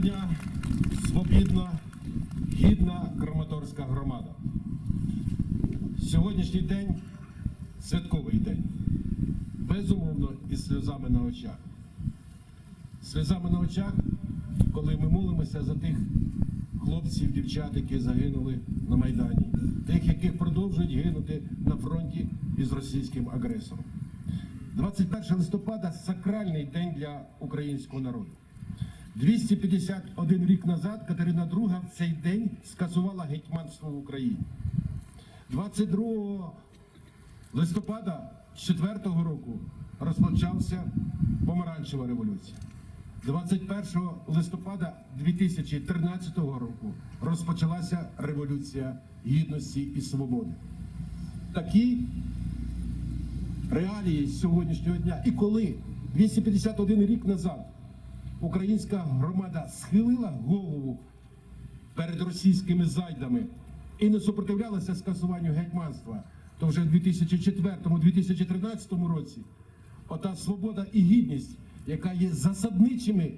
Дня, свобідна, гідна Краматорська громада. Сьогоднішній день святковий день. Безумовно, із сльозами на очах. Сльозами на очах, коли ми молимося за тих хлопців, дівчат, які загинули на Майдані, тих, яких продовжують гинути на фронті із російським агресором. 21 листопада сакральний день для українського народу. 251 рік назад Катерина II в цей день скасувала гетьманство в Україні. 22 листопада 4 року розпочався помаранчева революція. 21 листопада 2013 року розпочалася революція гідності і свободи. Такі реалії сьогоднішнього дня. І коли 251 рік назад українська громада схилила голову перед російськими зайдами і не супротивлялася скасуванню гетьманства, то вже в 2004-2013 році ота свобода і гідність, яка є засадничими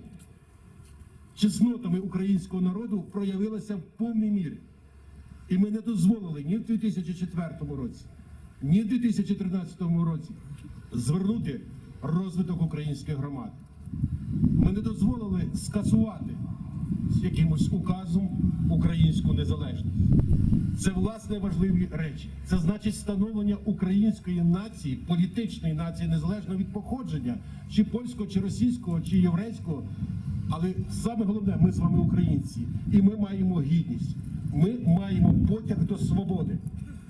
чеснотами українського народу, проявилася в повній мірі. І ми не дозволили ні в 2004 році, ні в 2013 році звернути розвиток української громади. Ми не дозволили скасувати з якимось указом українську незалежність. Це власне важливі речі. Це значить становлення української нації, політичної нації, незалежно від походження, чи польського, чи російського, чи єврейського. Але саме головне, ми з вами українці, і ми маємо гідність. Ми маємо потяг до свободи.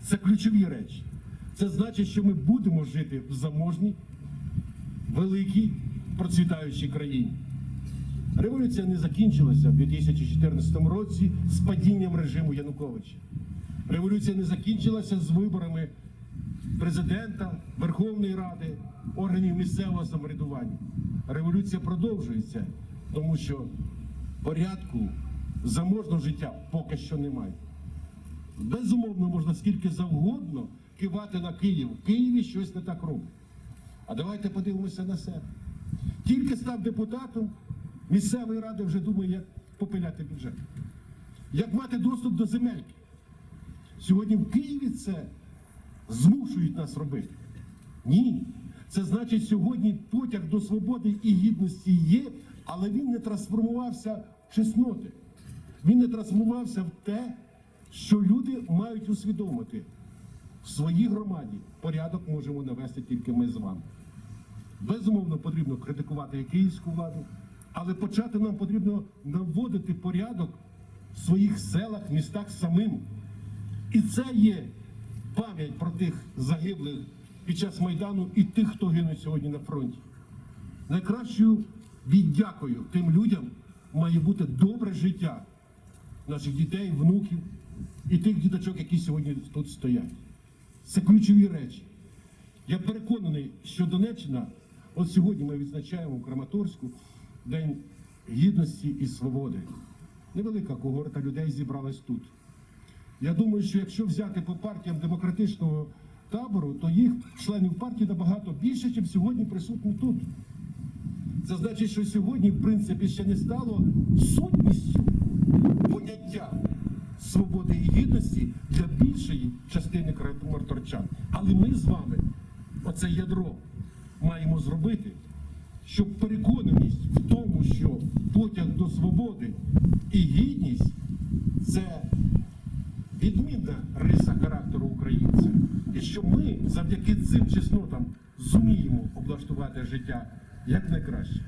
Це ключові речі. Це значить, що ми будемо жити в заможній, великій, процвітаючій країні. Революція не закінчилася в 2014 році з падінням режиму Януковича. Революція не закінчилася з виборами президента, Верховної Ради, органів місцевого самоврядування. Революція продовжується, тому що порядку заможного життя поки що немає. Безумовно, можна скільки завгодно кивати на Київ. В Києві щось не так робить. А давайте подивимося на себе. Тільки став депутатом, місцевої ради вже думає, як попиляти бюджет. Як мати доступ до земельки. Сьогодні в Києві це змушують нас робити. Ні. Це значить, сьогодні потяг до свободи і гідності є, але він не трансформувався в чесноти. Він не трансформувався в те, що люди мають усвідомити. В своїй громаді порядок можемо навести тільки ми з вами. Безумовно, потрібно критикувати київську владу, але почати нам потрібно наводити порядок в своїх селах, містах самим. І це є пам'ять про тих загиблих під час Майдану і тих, хто гинуть сьогодні на фронті. Найкращою віддякою тим людям має бути добре життя наших дітей, внуків і тих діточок, які сьогодні тут стоять. Це ключові речі. Я переконаний, що Донеччина, от сьогодні ми відзначаємо в Краматорську День гідності і свободи. Невелика когорта людей зібралась тут. Я думаю, що якщо взяти по партіям демократичного табору, то їх членів партії набагато більше, ніж сьогодні присутні тут. Це значить, що сьогодні, в принципі, ще не стало сутністю поняття свободи і гідності для більшої частини краматорчан. Але ми з вами оце ядро маємо зробити, щоб переконаність в тому, що потяг до свободи і гідність це відмінна риса характеру українця. І що ми завдяки цим чеснотам зуміємо облаштувати життя як найкраще.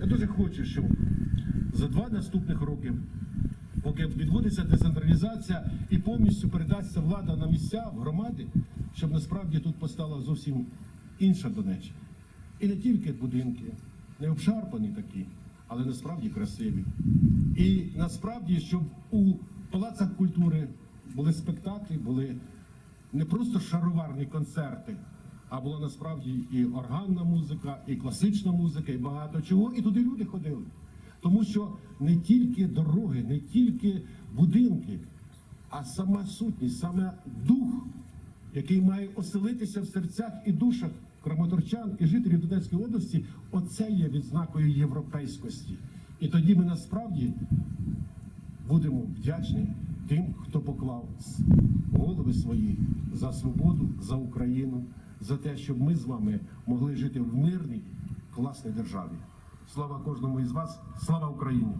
Я дуже хочу, щоб за два наступних роки, поки відбудеться децентралізація і повністю передасться влада на місця в громади, щоб насправді тут постала зовсім інша Донеччина. І не тільки будинки, не обшарпані такі, але насправді красиві. І насправді, щоб у палацах культури були спектаклі, були не просто шароварні концерти, а була насправді і органна музика, і класична музика, і багато чого. І туди люди ходили. Тому що не тільки дороги, не тільки будинки, а сама сутність, саме дух, який має оселитися в серцях і душах краматорчан і жителів Донецької області, оце є відзнакою європейськості. І тоді ми насправді будемо вдячні тим, хто поклав голови свої за свободу, за Україну, за те, щоб ми з вами могли жити в мирній, класній державі. Слава кожному із вас, слава Україні!